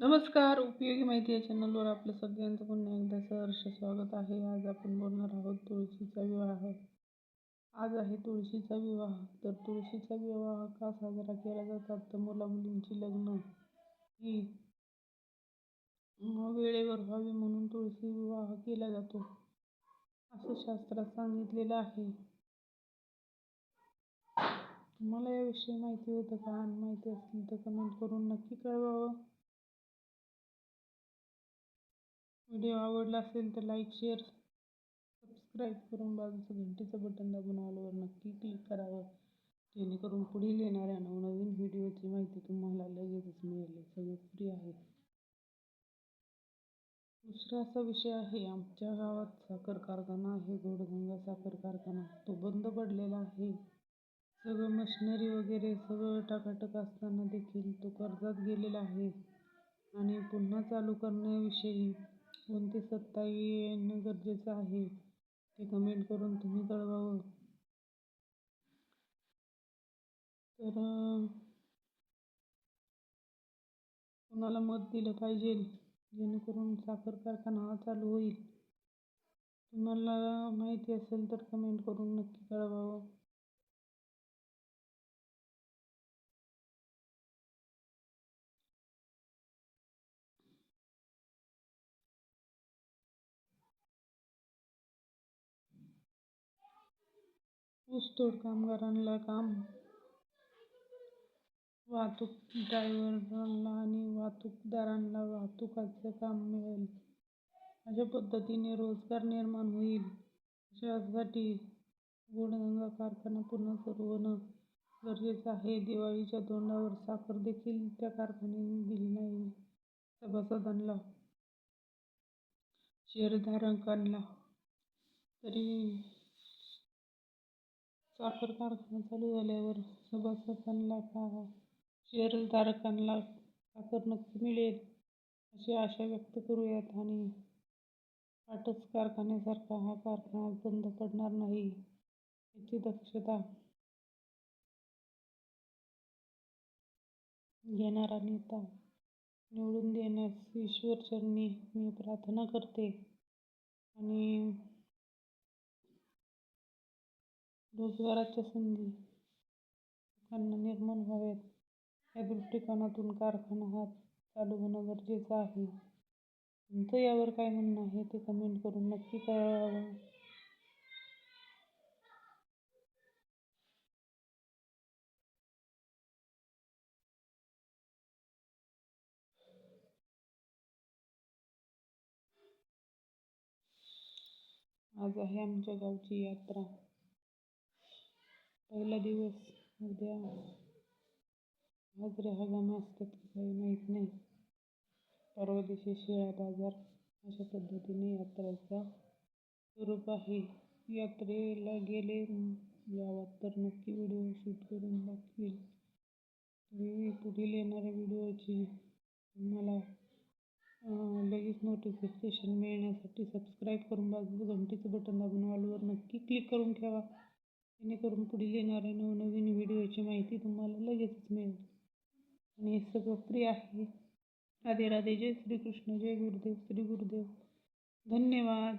नमस्कार उपयोगी माहिती या चॅनलवर आपलं सगळ्यांचं पुन्हा एकदा सहर्ष स्वागत आहे. आज आपण बोलणार आहोत तुळशीचा विवाह. आज आहे तुळशीचा विवाह. तर तुळशीचा विवाह का साजरा केला जातात तर मुला मुलींची लग्न ही वेळेवर व्हावी म्हणून तुळशी विवाह केला जातो. असं शास्त्रात सांगितलेलं आहे. तुम्हाला याविषयी माहिती होतं का? आणि माहिती असेल तर कमेंट करून नक्की कळवावं. व्हिडिओ आवडला असेल तर लाईक शेअर सबस्क्राईब करून बाजूचं घंटीचं बटन दाबून ऑलवर नक्की क्लिक करावं. जेणेकरून पुढील येणाऱ्या नवनवीन व्हिडिओची माहिती तुम्हाला लगेचच मिळेल. सगळं फ्री आहे. दुसरा असा विषय आहे आमच्या गावात साखर कारखाना आहे गोडगंगा साखर कारखाना. तो बंद पडलेला आहे. सगळं मशिनरी वगैरे सगळं टाकाटक असताना देखील तो कर्जात गेलेला आहे. आणि पुन्हा चालू करण्याविषयी कोणती सत्ता येणं गरजेचं आहे ते कमेंट करून तुम्ही कळवावं. तर कोणाला मत दिलं पाहिजे जेणेकरून साखर कारखाना हा चालू होईल? तुम्हाला माहिती असेल तर कमेंट करून नक्की कळवावं. ऊसतोड कामगारांना काम. वाहतूक ड्रायव्हरांना आणि वाहतूकदारांना वाहतुकाचं काम मिळेल. अशा पद्धतीने रोजगार निर्माण होईल. अशासाठी गोडगंगा कारखाना पुन्हा सुरू होणं गरजेचं आहे. दिवाळीच्या तोंडावर साखर देखील त्या कारखान्याने दिली नाही. सभासदांना शेअरधारकांना तरी साखर कारखाना चालू झाल्यावर सभासदांना का शेअरधारकांना साखर नक्की मिळेल अशी आशा व्यक्त करूयात आणि पाटस कारखान्यासारखा हा कारखाना बंद पडणार नाही याची दक्षता घेणारा नेता निवडून देण्यास ईश्वरचरणी मी प्रार्थना करते आणि रोजगाराच्या संधी लोकांना निर्माण व्हावेत. या दृष्टिकोनातून कारखाना हा चालू होणं गरजेचं आहे. तुमचं यावर काय म्हणणं आहे ते कमेंट करून नक्की कळवावं आज आहे आमच्या गावची यात्रा. पहिला दिवस उद्या. हाजरे हंगाम असतात की काही माहीत नाही. परवा दिवशी शिळा बाजार अशा पद्धतीने यात्रेचा स्वरूप आहे. यात्रेला गेले गावात तर नक्की व्हिडिओ शूट करून दाखवेल. तुम्ही पुढील येणाऱ्या व्हिडिओची तुम्हाला लगेच नोटिफिकेशन मिळण्यासाठी सबस्क्राईब करून बाजू घंटीचं बटन दाबून ऑलवर नक्की क्लिक करून ठेवा. जेणेकरून पुढील येणाऱ्या नवनवीन व्हिडिओची माहिती तुम्हाला लगेचच मिळेल. आणि हे सगळं फ्री आहे. राधे राधे जय श्रीकृष्ण जय गुरुदेव श्री गुरुदेव. धन्यवाद.